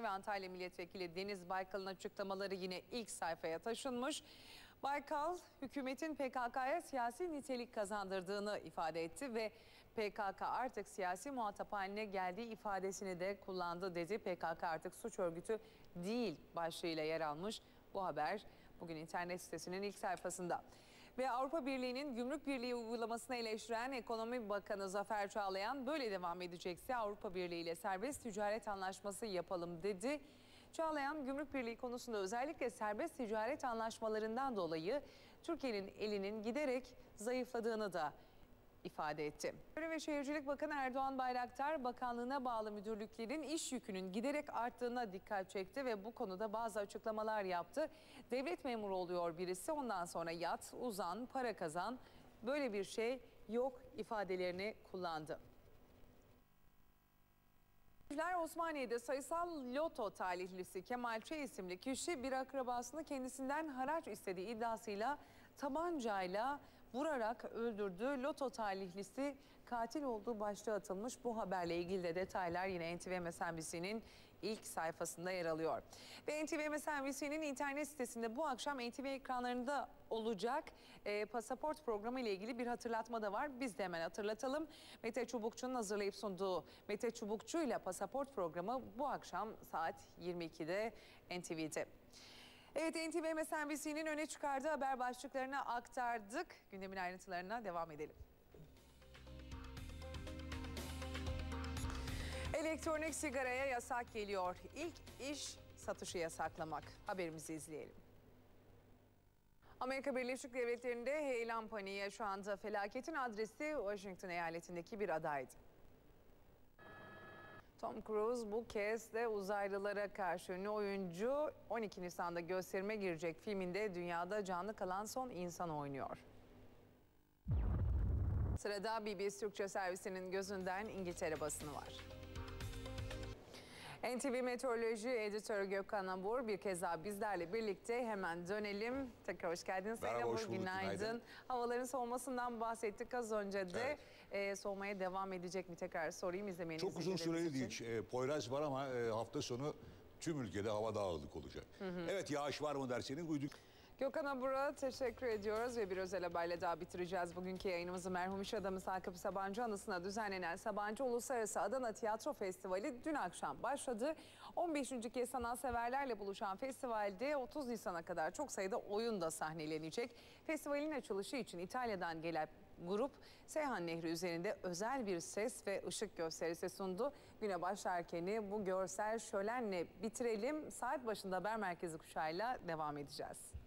ve Antalya Milletvekili Deniz Baykal'ın açıklamaları yine ilk sayfaya taşınmış. Baykal, hükümetin PKK'ya siyasi nitelik kazandırdığını ifade etti ve PKK artık siyasi muhatap haline geldiği ifadesini de kullandı dedi. PKK artık suç örgütü değil başlığıyla yer almış bu haber bugün internet sitesinin ilk sayfasında. Ve Avrupa Birliği'nin gümrük birliği uygulamasını eleştiren Ekonomi Bakanı Zafer Çağlayan böyle devam edecekse Avrupa Birliği ile serbest ticaret anlaşması yapalım dedi. Çağlayan gümrük birliği konusunda özellikle serbest ticaret anlaşmalarından dolayı Türkiye'nin elinin giderek zayıfladığını da ifade etti. Çevre ve Şehircilik Bakanı Erdoğan Bayraktar, bakanlığına bağlı müdürlüklerin iş yükünün giderek arttığına dikkat çekti ve bu konuda bazı açıklamalar yaptı. Devlet memuru oluyor birisi, ondan sonra yat, uzan, para kazan, böyle bir şey yok ifadelerini kullandı. Osmaniye'de sayısal loto talihlisi Kemal Ç. isimli kişi bir akrabasını kendisinden haraç istediği iddiasıyla tabancayla vurarak öldürdü. Loto talihlisi katil olduğu başlığı atılmış. Bu haberle ilgili de detaylar yine NTV MSNBC'nin ilk sayfasında yer alıyor. Ve NTV MSNBC'nin internet sitesinde bu akşam NTV ekranlarında olacak e, pasaport programı ile ilgili bir hatırlatma da var. Biz de hemen hatırlatalım. Mete Çubukçu'nun hazırlayıp sunduğu Mete Çubukçu ile pasaport programı bu akşam saat 22'de NTV'de. Evet NTV MSNBC'nin öne çıkardığı haber başlıklarını aktardık. Gündemin ayrıntılarına devam edelim. Elektronik sigaraya yasak geliyor. İlk iş satışı yasaklamak. Haberimizi izleyelim. Amerika Birleşik Devletleri'nde heyelan paniği yaşandı. Felaketin adresi Washington eyaletindeki bir adaydı. Tom Cruise bu kez de uzaylılara karşı ünlü oyuncu 12 Nisan'da gösterime girecek filminde dünyada canlı kalan son insan oynuyor. Sırada BBS Türkçe servisinin gözünden İngiltere basını var. NTV Meteoroloji Editörü Gökhan Abur bir kez daha bizlerle birlikte hemen dönelim. Tekrar hoş geldiniz Merhaba, hoş bulduk, Günaydın. günaydın. Havaların soğumasından bahsettik az önce de. Evet. Ee, soğumaya devam edecek mi tekrar sorayım izlemenizi. Çok uzun süreli değil. E, Poyraz var ama e, hafta sonu tüm ülkede hava daha ılık olacak. Evet yağış var mı derseniz duyduk. Gökhan Abur'a teşekkür ediyoruz ve bir özel haberle daha bitireceğiz. Bugünkü yayınımızı merhum iş adamı Sakıp Sabancı anısına düzenlenen Sabancı Uluslararası Adana Tiyatro Festivali dün akşam başladı. 15. kez sanatseverlerle buluşan festivalde 30 Nisan'a kadar çok sayıda oyun da sahnelenecek. Festivalin açılışı için İtalya'dan gelen grup Seyhan Nehri üzerinde özel bir ses ve ışık gösterisi sundu. Güne başlarken bu görsel şölenle bitirelim. Saat başında haber merkezi kuşağıyla devam edeceğiz.